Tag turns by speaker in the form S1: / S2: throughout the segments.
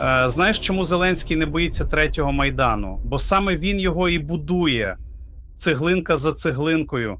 S1: Е, знаєш, чому Зеленський не боїться третього майдану? Бо саме він його і будує цеглинка за цеглинкою.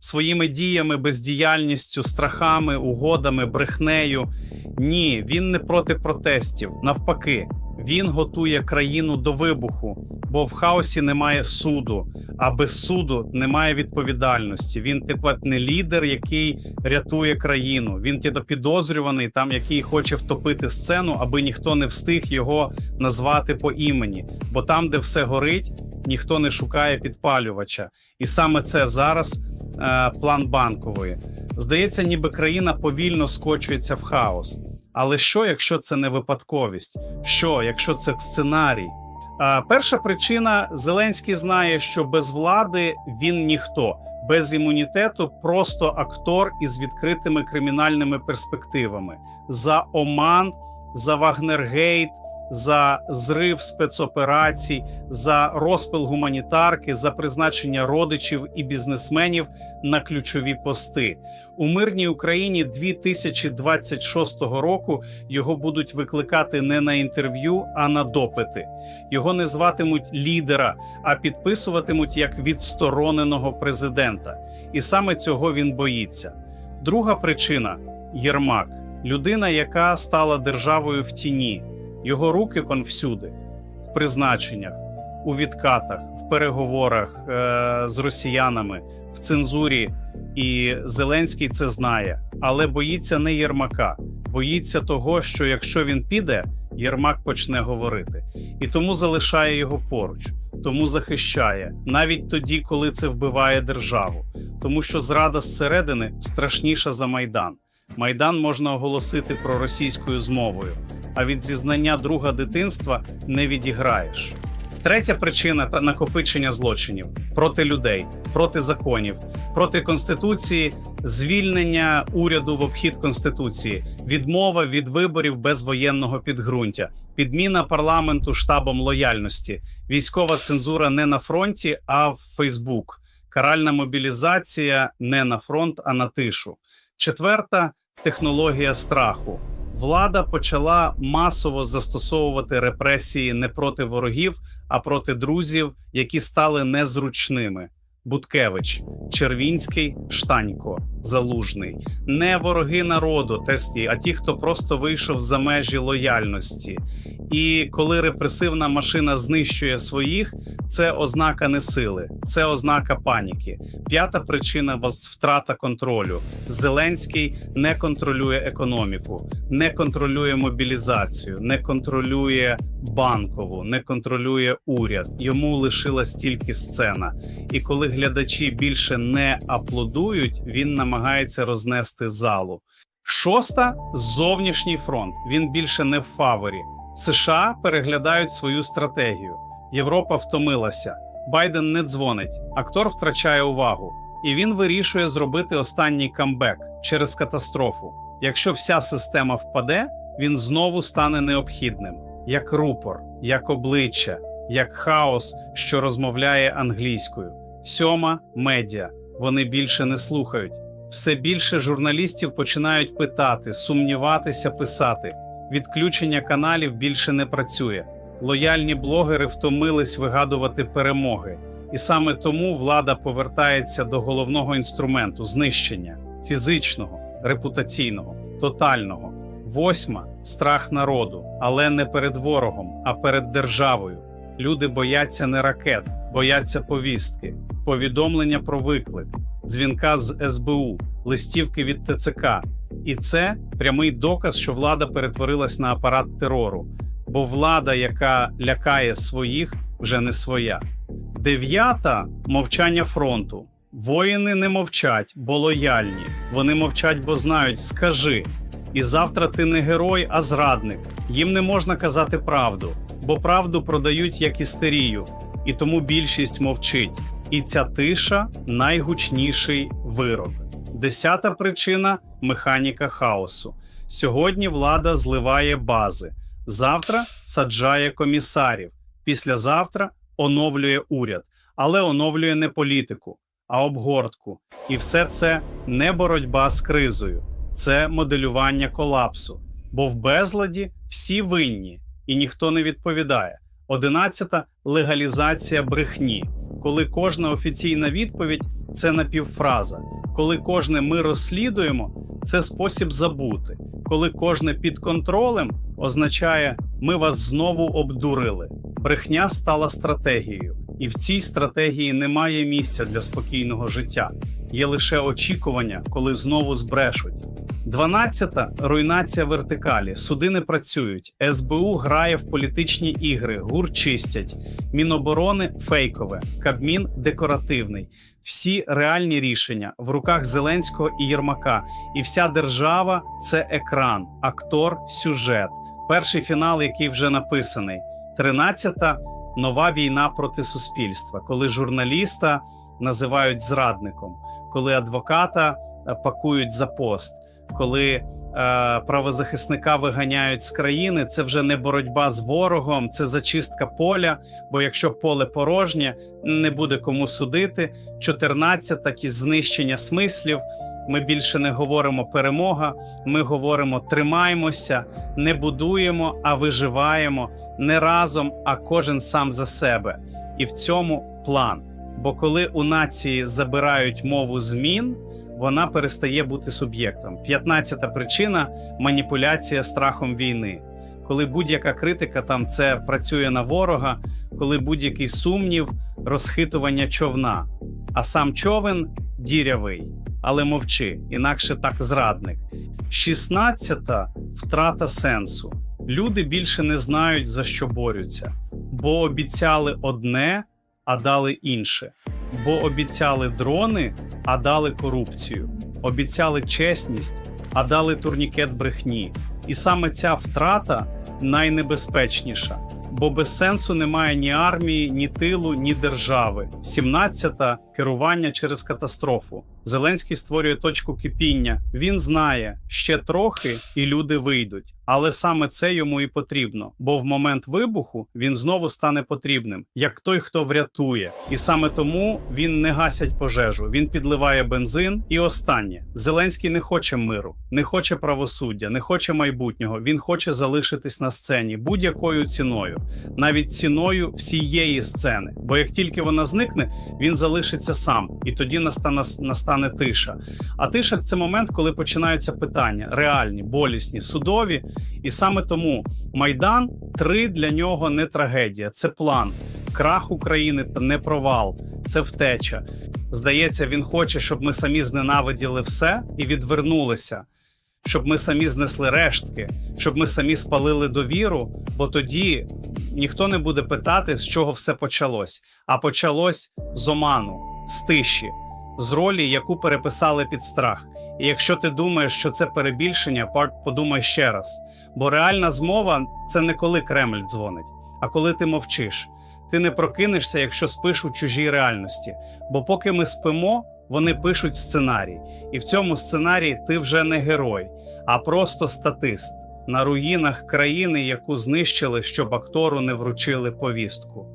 S1: Своїми діями, бездіяльністю, страхами, угодами, брехнею. Ні, він не проти протестів. Навпаки, він готує країну до вибуху, бо в хаосі немає суду, а без суду немає відповідальності. Він типа не лідер, який рятує країну. Він типа підозрюваний, там який хоче втопити сцену, аби ніхто не встиг його назвати по імені. Бо там, де все горить, ніхто не шукає підпалювача. І саме це зараз е, план банкової. Здається, ніби країна повільно скочується в хаос. Але що, якщо це не випадковість? Що, якщо це сценарій? А, перша причина: Зеленський знає, що без влади він ніхто, без імунітету просто актор із відкритими кримінальними перспективами за Оман, за Вагнергейт, за зрив спецоперацій, за розпил гуманітарки, за призначення родичів і бізнесменів на ключові пости у мирній Україні 2026 року. Його будуть викликати не на інтерв'ю, а на допити. Його не зватимуть лідера, а підписуватимуть як відстороненого президента. І саме цього він боїться. Друга причина Єрмак, людина, яка стала державою в тіні. Його руки конвсюди, в призначеннях, у відкатах, в переговорах е- з росіянами, в цензурі. І Зеленський це знає, але боїться не Єрмака, боїться того, що якщо він піде, Єрмак почне говорити, і тому залишає його поруч, тому захищає навіть тоді, коли це вбиває державу, тому що зрада зсередини страшніша за майдан. Майдан можна оголосити проросійською змовою, а від зізнання друга дитинства не відіграєш. Третя причина та накопичення злочинів проти людей, проти законів, проти конституції, звільнення уряду в обхід конституції, відмова від виборів без воєнного підґрунтя, підміна парламенту штабом лояльності, військова цензура не на фронті, а в Фейсбук, каральна мобілізація не на фронт, а на тишу. Четверта технологія страху. Влада почала масово застосовувати репресії не проти ворогів, а проти друзів, які стали незручними. Буткевич, Червінський, Штанько, Залужний, не вороги народу, тесті, а ті, хто просто вийшов за межі лояльності. І коли репресивна машина знищує своїх, це ознака не сили, це ознака паніки. П'ята причина вас втрата контролю. Зеленський не контролює економіку, не контролює мобілізацію, не контролює банкову, не контролює уряд. Йому лишилась тільки сцена. І коли глядачі більше не аплодують, він намагається рознести залу. Шоста зовнішній фронт. Він більше не в фаворі. США переглядають свою стратегію. Європа втомилася. Байден не дзвонить. Актор втрачає увагу, і він вирішує зробити останній камбек через катастрофу. Якщо вся система впаде, він знову стане необхідним, як рупор, як обличчя, як хаос, що розмовляє англійською. Сьома медіа. Вони більше не слухають. Все більше журналістів починають питати, сумніватися, писати. Відключення каналів більше не працює. Лояльні блогери втомились вигадувати перемоги, і саме тому влада повертається до головного інструменту знищення фізичного, репутаційного, тотального. Восьма страх народу, але не перед ворогом, а перед державою. Люди бояться не ракет, бояться повістки, повідомлення про виклик, дзвінка з СБУ, листівки від ТЦК. І це прямий доказ, що влада перетворилась на апарат терору, бо влада, яка лякає своїх, вже не своя. Дев'ята мовчання фронту. Воїни не мовчать, бо лояльні. Вони мовчать, бо знають, скажи. І завтра ти не герой, а зрадник. Їм не можна казати правду, бо правду продають як істерію, і тому більшість мовчить. І ця тиша найгучніший вирок. Десята причина механіка хаосу. Сьогодні влада зливає бази, завтра саджає комісарів, післязавтра оновлює уряд, але оновлює не політику, а обгортку. І все це не боротьба з кризою, це моделювання колапсу. бо в безладі всі винні і ніхто не відповідає. Одинадцята легалізація брехні, коли кожна офіційна відповідь це напівфраза, коли кожне ми розслідуємо це спосіб забути, коли кожне під контролем означає ми вас знову обдурили. Брехня стала стратегією, і в цій стратегії немає місця для спокійного життя. Є лише очікування, коли знову збрешуть. Дванадцята руйнація вертикалі. Суди не працюють. СБУ грає в політичні ігри, гур чистять. Міноборони фейкове, Кабмін декоративний. Всі реальні рішення в руках Зеленського і Єрмака. І вся держава це екран, актор, сюжет. Перший фінал, який вже написаний. Тринадцята нова війна проти суспільства, коли журналіста називають зрадником, коли адвоката е, пакують за пост, коли е, правозахисника виганяють з країни. Це вже не боротьба з ворогом, це зачистка поля. Бо якщо поле порожнє, не буде кому судити. 14 такі знищення смислів. Ми більше не говоримо перемога. Ми говоримо тримаємося, не будуємо, а виживаємо не разом, а кожен сам за себе. І в цьому план. Бо коли у нації забирають мову змін, вона перестає бути суб'єктом. 15-та причина маніпуляція страхом війни. Коли будь-яка критика там це працює на ворога, коли будь-який сумнів, розхитування човна, а сам човен дірявий, але мовчи, інакше так зрадник. 16-та втрата сенсу. Люди більше не знають за що борються, бо обіцяли одне, а дали інше. Бо обіцяли дрони, а дали корупцію, обіцяли чесність, а дали турнікет брехні. І саме ця втрата найнебезпечніша, бо без сенсу немає ні армії, ні тилу, ні держави. 17-та – керування через катастрофу. Зеленський створює точку кипіння. Він знає ще трохи, і люди вийдуть. Але саме це йому і потрібно, бо в момент вибуху він знову стане потрібним, як той, хто врятує. І саме тому він не гасять пожежу. Він підливає бензин. І останнє Зеленський не хоче миру, не хоче правосуддя, не хоче майбутнього. Він хоче залишитись на сцені будь-якою ціною, навіть ціною всієї сцени. Бо як тільки вона зникне, він залишиться сам, і тоді настане настане тиша. А тиша це момент, коли починаються питання реальні, болісні, судові. І саме тому Майдан 3 для нього не трагедія, це план. Крах України та не провал, це втеча. Здається, він хоче, щоб ми самі зненавиділи все і відвернулися, щоб ми самі знесли рештки, щоб ми самі спалили довіру, бо тоді ніхто не буде питати, з чого все почалось. А почалось з оману, з тиші, з ролі, яку переписали під страх. І якщо ти думаєш, що це перебільшення, подумай ще раз. Бо реальна змова це не коли Кремль дзвонить, а коли ти мовчиш. Ти не прокинешся, якщо спиш у чужій реальності. Бо поки ми спимо, вони пишуть сценарій. І в цьому сценарії ти вже не герой, а просто статист на руїнах країни, яку знищили, щоб актору не вручили повістку.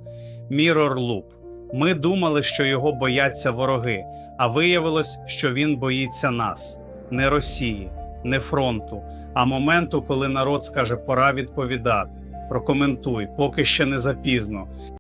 S1: Мірор Луп. Ми думали, що його бояться вороги, а виявилось, що він боїться нас, не Росії, не фронту, а моменту, коли народ скаже, пора відповідати. Прокоментуй, поки ще не запізно.